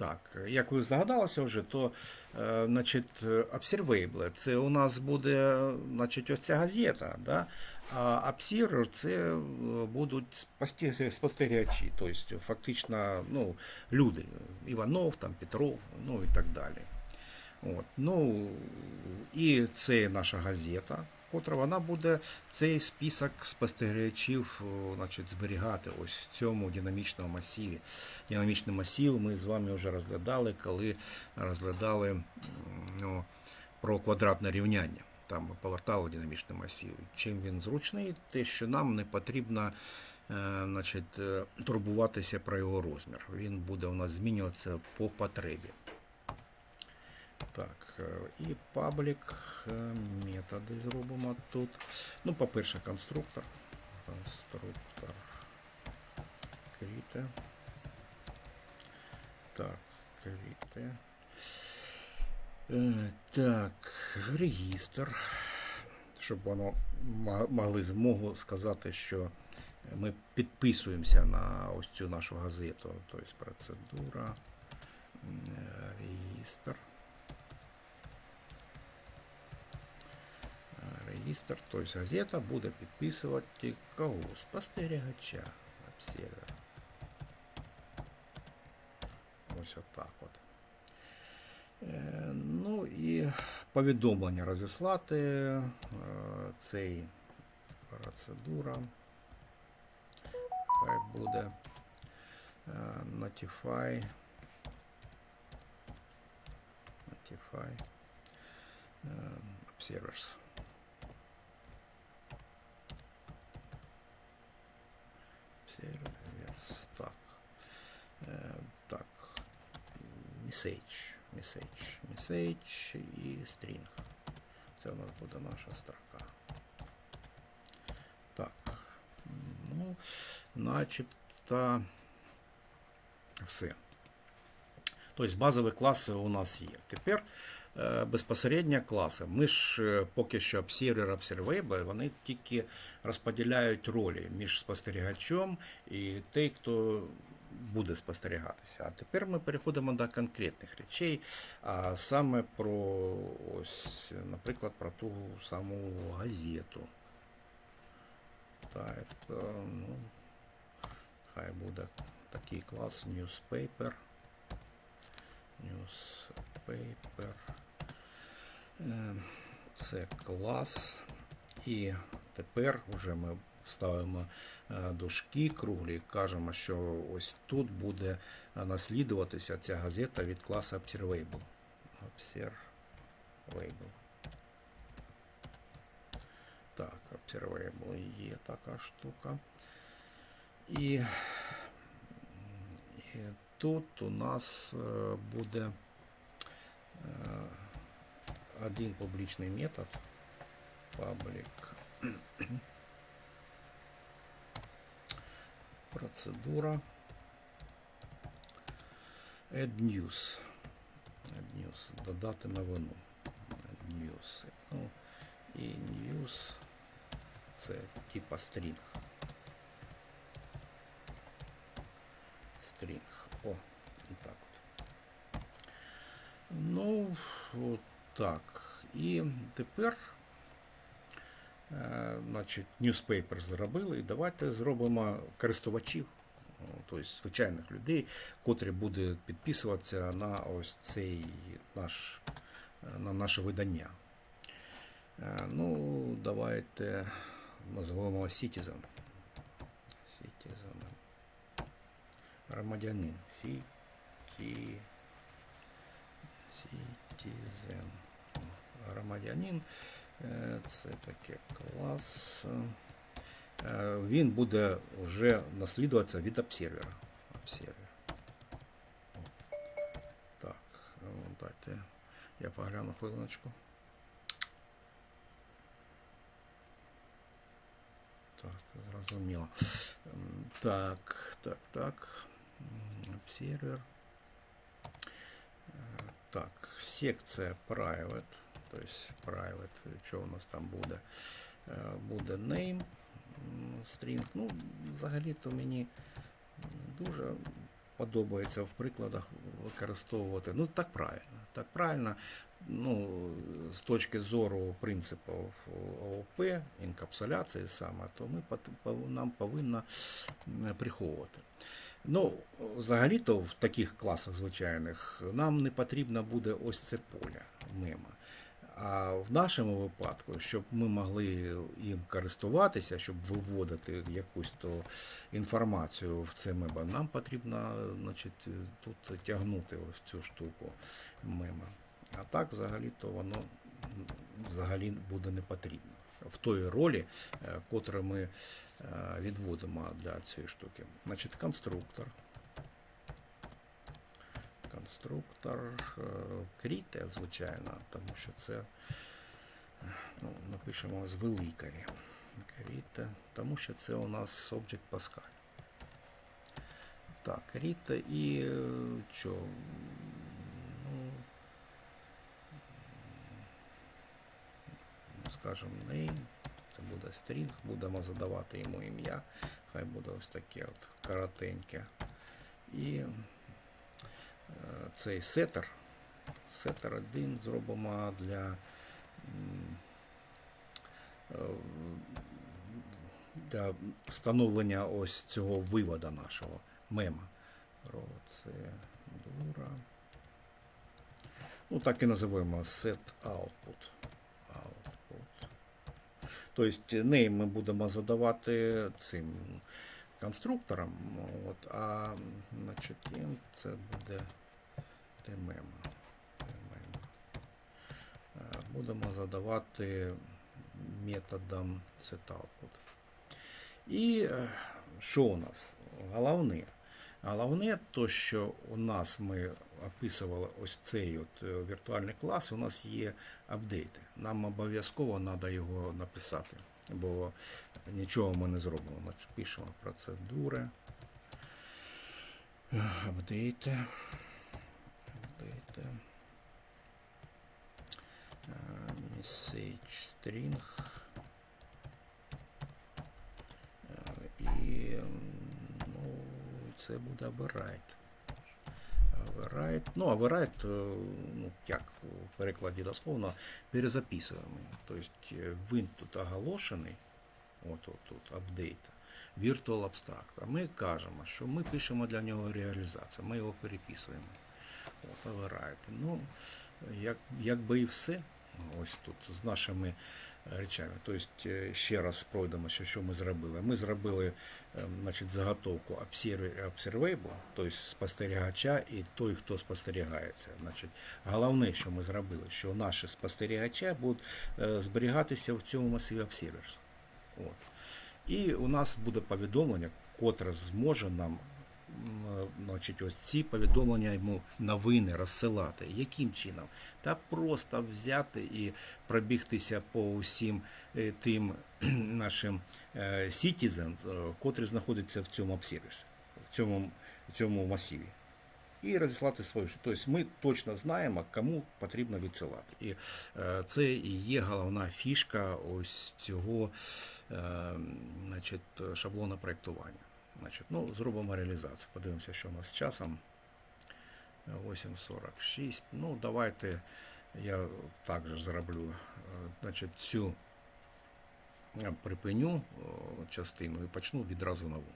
Так, як ви здогадалися вже, то е, значить, Observable це у нас буде значить, ось ця газета, да? а Observer це е, будуть спостерігачі, тобто фактично ну, люди, Іванов, там, Петров, ну і так далі. От. Ну, і це наша газета, котра вона буде цей список спостерігачів значить, зберігати ось в цьому динамічному масиві. Динамічний масив ми з вами вже розглядали, коли розглядали ну, про квадратне рівняння. Там ми повертали динамічний масив. Чим він зручний, те, що нам не потрібно е, значить, е, турбуватися про його розмір. Він буде у нас змінюватися по потребі. Так, е, і паблік е, методи зробимо тут. Ну, по-перше, конструктор. Конструктор. Кріте. Так, кріте. Е, Так, регістр. Щоб воно ма- мали змогу сказати, що ми підписуємося на ось цю нашу газету. Тобто процедура, реєстр. Реєстр, тобто газета буде підписувати кого? Спостерігача. Обсервер. Ось отак от. Е, Ну і повідомлення розіслати. е, Цей процедура. Хай буде е, notify. Notify. Observers. Observers. Так. Е, Так. Message. Message. Message і string. Це у нас буде наша строка. Так. Ну, начебто все. Тобто базові класи у нас є. Тепер безпосередньо класи. Ми ж е, поки що обсервер обсервейбл, вони тільки розподіляють ролі між спостерігачем і той, хто буде спостерігатися. А тепер ми переходимо до конкретних речей, а саме про ось, наприклад, про ту саму газету. Так, е, ну, хай буде такий клас newspaper. Newspaper. Е, Це клас. І тепер вже ми ставимо е, дужки круглі і кажемо, що ось тут буде наслідуватися ця газета від класу Observable. Observable. Так, Observable є така штука. І, і тут у нас е, буде один публічний метод. Public. Процедура. Add news. Add news. Додати новину. Add news. Ну, і news це типа стрінг. Стрінг. О, так от. Ну, от так. І тепер, е, значить, newspaper зробили, і давайте зробимо користувачів, тобто звичайних людей, котрі будуть підписуватися на ось цей наш, е, на наше видання. Е, Ну, давайте назвемо Citizen. Citizen. Громадянин. Citizen. Citizen. О, Громадянин. Е, Це таке клас. Е, Він буде вже наслідуватися від обсервера. Обсервер. О. Так, ну, дайте я погляну хвилиночку. Так, зрозуміло. М, Так, так, так. М, Обсервер. Так, секція private. Тобто private, що у нас там буде? Е, Буде name, string. Ну, взагалі-то мені дуже подобається в прикладах використовувати. Ну, так правильно. Так правильно. Ну, з точки зору принципів ООП, інкапсуляції саме, то ми нам повинно приховувати. Ну, взагалі-то в таких класах звичайних нам не потрібно буде ось це поле мема. А в нашому випадку, щоб ми могли їм користуватися, щоб виводити якусь то інформацію в це меба, нам потрібно значить, тут тягнути ось цю штуку мема. А так взагалі-то воно взагалі буде не потрібно. В той ролі, е, котру ми е, відводимо для цієї штуки. Значить, конструктор. Конструктор е, кріте, звичайно, тому що це ну, напишемо з великої. Кріте, тому що це у нас Object Pascal. Так, кріте і що? Ну, скажімо, name, це буде string, будемо задавати йому ім'я, хай буде ось таке от коротеньке. І е, цей сетер, сетер 1 зробимо для е, для встановлення ось цього вивода нашого мема. Процедура. Ну, так і називаємо set output. Тобто name ми будемо задавати цим конструктором, от, а значить, int це буде тмема. Е, Будемо задавати методом setOutput. І е, що у нас? Головне. Головне, то, що у нас ми описували ось цей от е, віртуальний клас, у нас є апдейти. Нам обов'язково треба його написати, бо нічого ми не зробимо. Значить, пишемо процедури. Апдейти. Апдейти. Е, Message string. Е, І м, ну, це буде override. Override. Ну, override, е, ну, як в перекладі дословно, перезаписуємо. Тобто е, він тут оголошений, от тут апдейт, Virtual Abstract. А ми кажемо, що ми пишемо для нього реалізацію, ми його переписуємо. От, override. Ну, як, якби і все. Ось тут з нашими речами. Тобто, е, ще раз пройдемо, що, ми зробили. Ми зробили значить, заготовку observ- observable, тобто спостерігача і той, хто спостерігається. Значить, головне, що ми зробили, що наші спостерігачі будуть е, зберігатися в цьому масиві observers. От. І у нас буде повідомлення, котре зможе нам значить, ось ці повідомлення йому новини розсилати. Яким чином? Та просто взяти і пробігтися по усім е, тим нашим е, citizens, е, котрі знаходяться в цьому обсервісі, в цьому, в цьому масиві. І розіслати свою. Тобто ми точно знаємо, кому потрібно відсилати. І це і є головна фішка ось цього значить, шаблона проєктування. Значить, ну, зробимо реалізацію. Подивимося, що у нас з часом. 8.46. Ну, давайте я також зроблю е, значить, цю е, припиню е, частину і почну відразу нову.